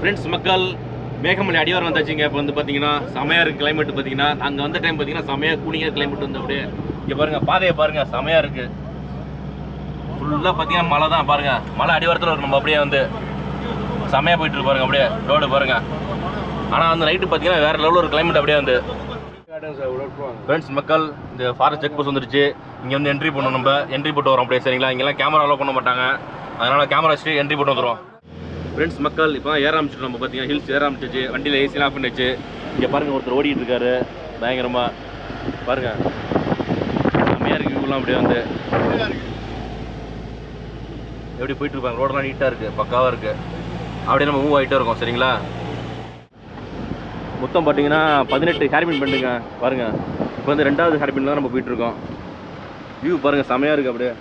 Friends மக்கள் மேகமலை அடிவாரம் வந்தாச்சுங்க. இப்போ வந்து பார்த்தீங்கன்னா செமையாக இருக்குது கிளைமேட் பார்த்தீங்கன்னா. அங்கே வந்த டைம் பார்த்தீங்கன்னா செமையாக கூலிங்காக கிளைமேட் வந்து அப்படியே இங்கே பாருங்கள் பாதையை பாருங்கள் செமையாக இருக்குது ஃபுல்லாக பார்த்தீங்கன்னா மழை தான் பாருங்கள் மலை அடிவாரத்தில் இருக்கு நம்ம அப்படியே வந்து செமையாக போயிட்டு பாருங்க அப்படியே ரோடு பாருங்க. ஆனால் வந்து நைட்டு பார்த்தீங்கன்னா வேற லெவலில் ஒரு கிளைமேட் அப்படியே வந்து. ஃப்ரெண்ட்ஸ் மக்கள் இந்த ஃபாரஸ்ட் செக் போஸ்ட் வந்துருச்சு. இங்கே வந்து என்ட்ரி பண்ணணும் நம்ம. என்ட்ரி போட்டு வரோம் அப்படியே சரிங்களா? இங்கெல்லாம் கேமரா அலோவ் பண்ண மாட்டாங்க. அதனால் கேமரா வச்சு என்ட்ரி போட்டு வந்துடும் ஃப்ரெண்ட்ஸ் மக்கள் இப்போ ஏற ஆரம்பிச்சிட்டோம் நம்ம பார்த்தீங்கன்னா ஹில்ஸ் ஏற ஆரம்பிச்சிச்சு. வண்டியில் ஏசிலாம் ஆஃப் பண்ணிச்சு இங்கே பாருங்கள் ஒருத்தர் ஓடிட்டு இருக்காரு பயங்கரமாக பாருங்கள் செம்மையாக இருக்குது வியூலாம் அப்படியே வந்து. எப்படி போயிட்டு இருப்பாங்க ரோடெல்லாம் நீட்டாக இருக்குது பக்காவாக இருக்குது அப்படியே நம்ம மூவ் ஆகிட்டே இருக்கோம். சரிங்களா? மொத்தம் பார்த்தீங்கன்னா பதினெட்டு ஹேர்பின் பண்ணுங்க பாருங்க. இப்போ வந்து ரெண்டாவது ஹேர்பின் தான் நம்ம போயிட்டுருக்கோம். வியூ பாருங்கள் செமையாக இருக்குது அப்படியே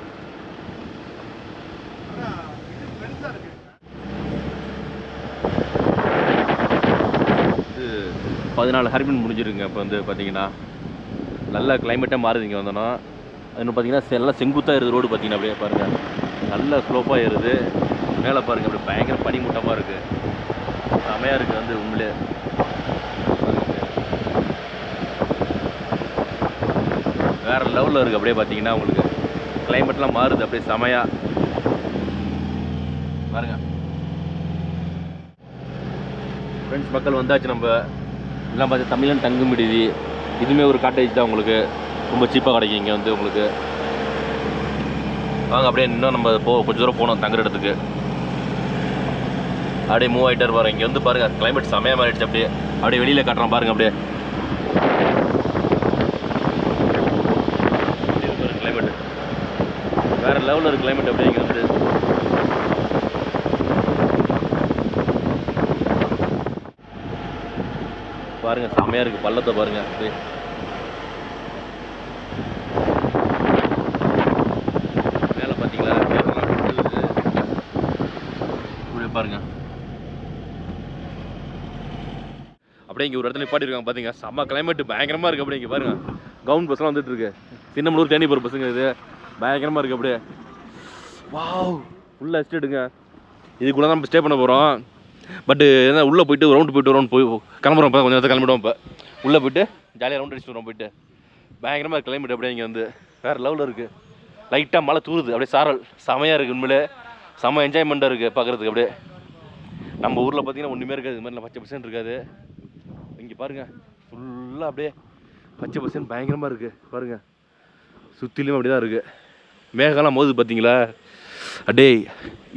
இது பதினாலு ஹேர்பின் முடிஞ்சிருங்க இப்போ வந்து பார்த்தீங்கன்னா நல்ல கிளைமேட்டாக மாறுது இங்கே வந்தோன்னா அது பார்த்தீங்கன்னா நல்லா செங்குத்தாக இருக்குது ரோடு பார்த்தீங்கன்னா அப்படியே பாருங்கள் நல்ல ஸ்லோப்பாக ஏறுது. மேலே பாருங்கள் அப்படியே பயங்கர பனிமூட்டமாக இருக்குது செமையாக இருக்குது வந்து உண்மையிலே. வேறு லெவலில் இருக்குது அப்படியே பார்த்தீங்கன்னா உங்களுக்கு கிளைமேட்லாம் மாறுது அப்படியே செமையாக பாருங்க. ஃப்ரெண்ட்ஸ் மக்கள் வந்தாச்சு நம்ம. எல்லாம் பார்த்து தமிழன் தங்கும் விடுதி. இதுவுமே ஒரு காட்டேஜ் தான் உங்களுக்கு. ரொம்ப சீப்பாக கிடைக்கும் இங்கே வந்து உங்களுக்கு. வாங்க அப்படியே இன்னும் நம்ம போ கொஞ்சம் தூரம் போகணும் தங்குற இடத்துக்கு. அப்படியே மூவ் ஆகிட்டே பாருங்க இங்கே வந்து பாருங்கள் கிளைமேட் செமையாக மாறிடுச்சு அப்படியே. அப்படியே வெளியில் காட்டுறோம் பாருங்க அப்படியே. கிளைமேட் வேற லெவலில் இருக்குது கிளைமேட் அப்படியே இங்கே பாருங்கள் பாருங்க செமையா இருக்கு. பள்ளத்தை பாருங்க. அப்படியே. மேலே பார்த்தீங்களா அப்படியே பாருங்க. அப்படியே இங்கே ஒரு இடத்துல நிப்பாட்டிருக்காங்க பாத்தீங்க செம்ம கிளைமேட் பயங்கரமா இருக்கு அப்படியே இங்கே பாருங்க. கவுன் பஸ்லாம் வந்துட்டு இருக்கு. சின்னமலூர் தேனி போகிற பஸ்ஸுங்க இது. பயங்கரமா இருக்கு அப்படியே. வாவ் ஃபுல்லாக எஸ்டேட்டுங்க இதுக்குள்ளே தான் ஸ்டே பண்ண போகிறோம் பட்டு என்ன உள்ளே போயிட்டு ரவுண்டு போயிட்டு வரோம் போய் கிளம்புறோம் இப்போ கொஞ்சம் நேரத்தை கிளம்பிடுவோம் இப்போ. உள்ளே போயிட்டு ஜாலியாக ரவுண்ட் அடிச்சுட்டு வரோம் போயிட்டு. பயங்கரமாக கிளைமேட் அப்படியே இங்கே வந்து வேறு லெவலில் இருக்குது லைட்டாக மழை தூருது அப்படியே சாரல். செமையாக இருக்குது உண்மையிலே. செம என்ஜாய்மெண்ட்டாக இருக்குது பார்க்குறதுக்கு அப்படியே. நம்ம ஊரில் பார்த்தீங்கன்னா ஒன்றுமே இருக்காது இது மாதிரிலாம் பச்சை பசன் இருக்காது. இங்கே பாருங்கள் ஃபுல்லாக அப்படியே பச்சை பசன் பயங்கரமாக இருக்குது பாருங்கள் சுற்றிலும் அப்படி தான் இருக்குது மேகம்லாம் மோது பார்த்தீங்களா அடே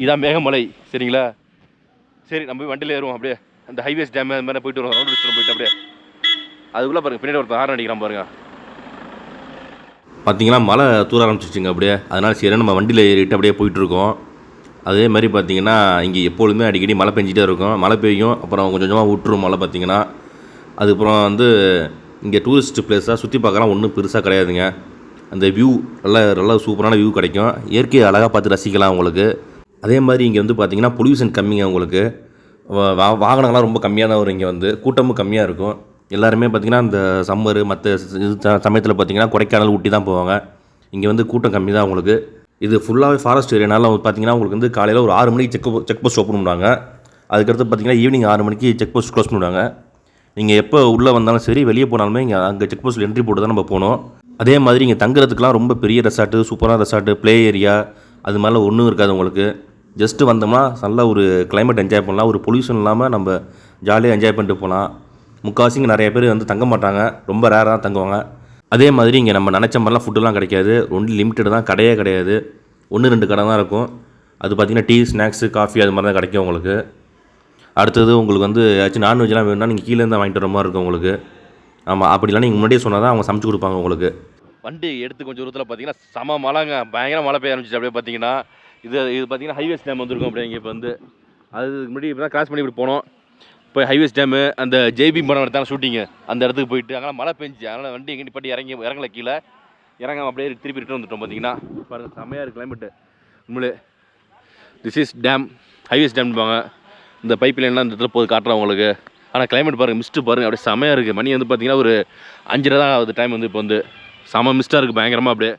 இதான் மேகமலை சரிங்களா? சரி நம்ம வண்டியில் ஏறுவோம் அப்படியே. அந்த ஹைவேஸ் டேம் அது மாதிரி போயிட்டு வருவோம் ரவுண்ட் அடிச்சுட்டு போயிட்டு அப்படியே. அதுக்குள்ளே பாருங்க பின்னாடி ஒருத்தர் ஹாரன் அடிக்கிறான் பாருங்க. பார்த்தீங்கன்னா மழை தூர ஆரம்பிச்சிச்சுங்க அப்படியே. அதனால் சரி நம்ம வண்டியில் ஏறிட்டு அப்படியே போயிட்டுருக்கோம். அதே மாதிரி பார்த்தீங்கன்னா இங்கே எப்பொழுதுமே அடிக்கடி மழை பெஞ்சிட்டே இருக்கும். மழை பெய்யும் அப்புறம் கொஞ்சம் கொஞ்சமாக விட்டுரும் மழை பார்த்தீங்கன்னா அதுக்கப்புறம் வந்து இங்கே டூரிஸ்ட் பிளேஸாக சுற்றி பார்க்கலாம் ஒன்றும் பெருசாக கிடையாதுங்க. அந்த வியூ நல்லா நல்லா சூப்பரான வியூ கிடைக்கும். இயற்கையை அழகாக பார்த்து ரசிக்கலாம் உங்களுக்கு. அதே மாதிரி இங்கே வந்து பார்த்தீங்கன்னா பொல்யூஷன் கம்மிங்க உங்களுக்கு. வா- வாகனங்கள்லாம் ரொம்ப கம்மியாக தான் வரும் இங்கே வந்து கூட்டமும் கம்மியாக இருக்கும். எல்லாருமே பார்த்திங்கன்னா இந்த சம்மர் மற்ற இது சமயத்தில் பார்த்தீங்கன்னா கொடைக்கானல் ஊட்டி தான் போவாங்க. இங்கே வந்து கூட்டம் கம்மி தான் உங்களுக்கு. இது ஃபுல்லாகவே ஃபாரஸ்ட் ஏரியானால பார்த்தீங்கன்னா உங்களுக்கு வந்து காலையில் ஒரு ஆறு மணிக்கு செக் செக் போஸ்ட் ஓப்பன் பண்ணுவாங்க. அதுக்கடுத்து பார்த்தீங்கன்னா ஈவினிங் ஆறு மணிக்கு செக் போஸ்ட் க்ளோஸ் பண்ணுவாங்க. நீங்கள் எப்போ உள்ளே வந்தாலும் சரி வெளியே போனாலுமே இங்கே அங்கே செக் போஸ்ட்டில் என்ட்ரி போட்டு தான் நம்ம போகணும். அதே மாதிரி இங்கே தங்குறதுக்குலாம் ரொம்ப பெரிய ரெசார்ட்டு சூப்பரான ரெசார்ட்டு ப்ளே ஏரியா அது மாதிரிலாம் ஒன்றும் இருக்காது உங்களுக்கு. ஜஸ்ட்டு வந்தோம்னா நல்ல ஒரு கிளைமேட் என்ஜாய் பண்ணலாம். ஒரு பொல்யூஷன் இல்லாமல் நம்ம ஜாலியாக என்ஜாய் பண்ணிட்டு போகலாம். முக்கால்வாசி இங்கே நிறைய பேர் வந்து தங்க மாட்டாங்க. ரொம்ப ரேராக தான் தங்குவாங்க. அதே மாதிரி இங்கே நம்ம நினச்ச மாதிரிலாம் ஃபுட்டுலாம் கிடைக்காது. ஒன்லி லிமிட்டட் தான். கடையே கிடையாது. ஒன்று ரெண்டு கடை தான் இருக்கும். அது பார்த்திங்கன்னா டீ ஸ்நாக்ஸு காஃபி அது மாதிரி தான் கிடைக்கும் உங்களுக்கு. அடுத்தது உங்களுக்கு வந்து ஏதாச்சும் நான்வெஜ்லாம் வேணும்னா நீங்கள் கீழே இருந்து வாங்கிட்டு வர மாதிரி இருக்கும் உங்களுக்கு. ஆமாம் அப்படிலாம் நீங்கள் முன்னாடியே சொன்னால் தான் அவங்க சமைச்சு கொடுப்பாங்க உங்களுக்கு. வண்டி எடுத்து கொஞ்சம் தூரத்தில் பார்த்தீங்கன்னா செம மழைங்க. பயங்கர மழை பெய்ய ஆரம்பிச்சிச்சு. அப்படியே பார்த்தீங்கன்னா இது இது பார்த்தீங்கன்னா ஹைவேஸ் டேம் வந்திருக்கும் அப்படியே இங்கே இப்போ வந்து அதுக்கு முன்னாடி இப்போ தான் கிராஸ் பண்ணி இப்படி போனோம். இப்போ ஹைவேஸ் டேமு அந்த ஜேபி படம் எடுத்தாங்க ஷூட்டிங்கு அந்த இடத்துக்கு போயிட்டு அங்கே மழை பெஞ்சு அதனால் வண்டி எங்கே பாட்டி இறங்கி இறங்கல கீழே. இறங்காமல் அப்படியே திருப்பி ரிட்டர்ன் வந்துட்டோம் பார்த்தீங்கன்னா பாருங்கள் செம்மையாக இருக்குது கிளைமேட்டு உண்மையிலே திஸ் இஸ் டேம் ஹைவேஸ் டேம்பாங்க இந்த பைப் லைன்லாம் இந்த இடத்துல போது காட்டுறேன் உங்களுக்கு. ஆனால் கிளைமேட் பாருங்கள் மிஸ்ட்டு பாருங்கள் அப்படியே செமையாக இருக்குது மணி வந்து பார்த்தீங்கன்னா ஒரு அஞ்சரை தான் ஆகுது டைம் வந்து இப்போ வந்து. செம மிஸ்ட்டாக இருக்குது பயங்கரமாக அப்படியே.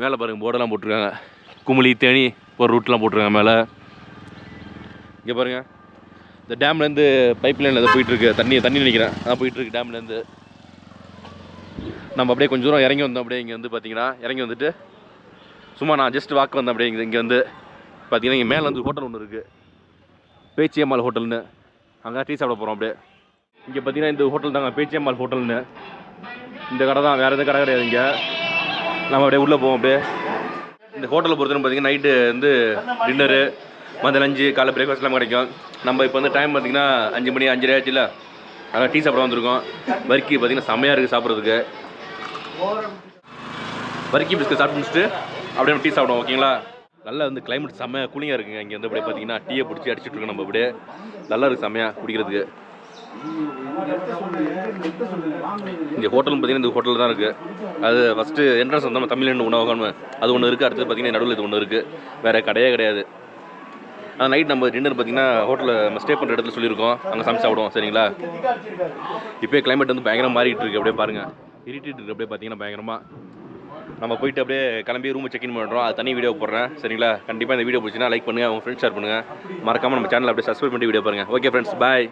மேலே பாருங்கள் போர்டெல்லாம் போட்டிருக்காங்க. குமுளி தேனி ஒரு ரூட்லாம் போட்டிருக்காங்க மேலே. இங்கே பாருங்கள் இந்த டேம்லேருந்து பைப் லைனில் எதாவது போயிட்டுருக்கு. தண்ணி தண்ணி நினைக்கிறேன். அதான் போயிட்டுருக்கு டேம்லேருந்து நம்ம அப்படியே கொஞ்சம் தூரம் இறங்கி வந்தோம் அப்படியே இங்கே வந்து பார்த்தீங்கன்னா இறங்கி வந்துட்டு சும்மா நான் ஜஸ்ட் வாக்கு வந்தேன் அப்படியே இங்கே இங்கே வந்து. பார்த்தீங்கன்னா இங்கே மேலே வந்து ஹோட்டல் ஒன்று இருக்குது பேச்சியம்மாள் ஹோட்டல்னு அங்கே டீ சாப்பிட போகிறோம் அப்படியே. இங்கே பார்த்தீங்கன்னா இந்த ஹோட்டல் தாங்க பேச்சியம்மாள் ஹோட்டல்னு இந்த கடை தான் வேறு எதுவும் கடை கிடையாது இங்கே. நம்ம அப்படியே உள்ளே போவோம் அப்படியே. இந்த ஹோட்டலை பொறுத்தவரை பார்த்தீங்கன்னா நைட்டு வந்து டின்னரு மதியம் லஞ்சு காலை பிரேக்ஃபாஸ்ட்லாம் கிடைக்கும். நம்ம இப்போ வந்து டைம் பார்த்தீங்கன்னா அஞ்சு மணி அஞ்சரை ஆச்சுல அதனால் டீ சாப்பிட வந்திருக்கோம். வர்க்கி பார்த்திங்கன்னா செம்மையாக இருக்குது சாப்பிட்றதுக்கு. வர்க்கி பிஸ்கட் சாப்பிட்டு முடிச்சுட்டு அப்படியே டீ சாப்பிடுவோம் ஓகேங்களா? நல்லா வந்து கிளைமேட் செம்மையாக கூலிங்காக இருக்குங்க. இங்கே வந்து அப்படியே பார்த்தீங்கன்னா டீயை பிடிச்சி அடிச்சிட்டு இருக்கோம் நம்ம அப்படியே. நல்லா இருக்குது செம்மையாக குடிக்கிறதுக்கு. இந்த ஹோட்டலும் பார்த்தீங்கன்னா இந்த ஹோட்டல் தான் இருக்குது அது ஃபஸ்ட்டு என்ட்ரன்ஸ் வந்து தமிழ்நாடு உணவகம்னு அது ஒன்று இருக்குது அடுத்து பார்த்தீங்கன்னா நடுவில் இது ஒன்று இருக்குது வேறு கடையே கிடையாது. ஆனால் நைட் நம்ம டின்னர் பார்த்தீங்கன்னா ஹோட்டலில் நம்ம ஸ்டே பண்ணுற இடத்துல சொல்லியிருக்கோம். அங்கே சமைச்சு சாப்பிடுவோம் சரிங்களா? இப்போயே கிளைமேட் வந்து பயங்கரமாக மாறிட்டு இருக்கு அப்படியே பாருங்கள் இருட்டிட்டு இருக்கு அப்படியே பார்த்தீங்கன்னா பயங்கரமாக நம்ம போயிட்டு அப்படியே கிளம்பி ரூம் செக்இன் பண்ணுறோம் அது தனி வீடியோ போடுறேன் சரிங்களா? கண்டிப்பாக இந்த வீடியோ பிடிச்சினா லைக் பண்ணுங்கள் உங்கள் ஃப்ரெண்ட்ஸ் ஷேர் பண்ணுங்கள் மறக்காமல் நம்ம சேனல் அப்படியே சப்ஸ்கிரைப் பண்ணி வீடியோ பாருங்கள் ஓகே ஃப்ரெண்ட்ஸ் பாய்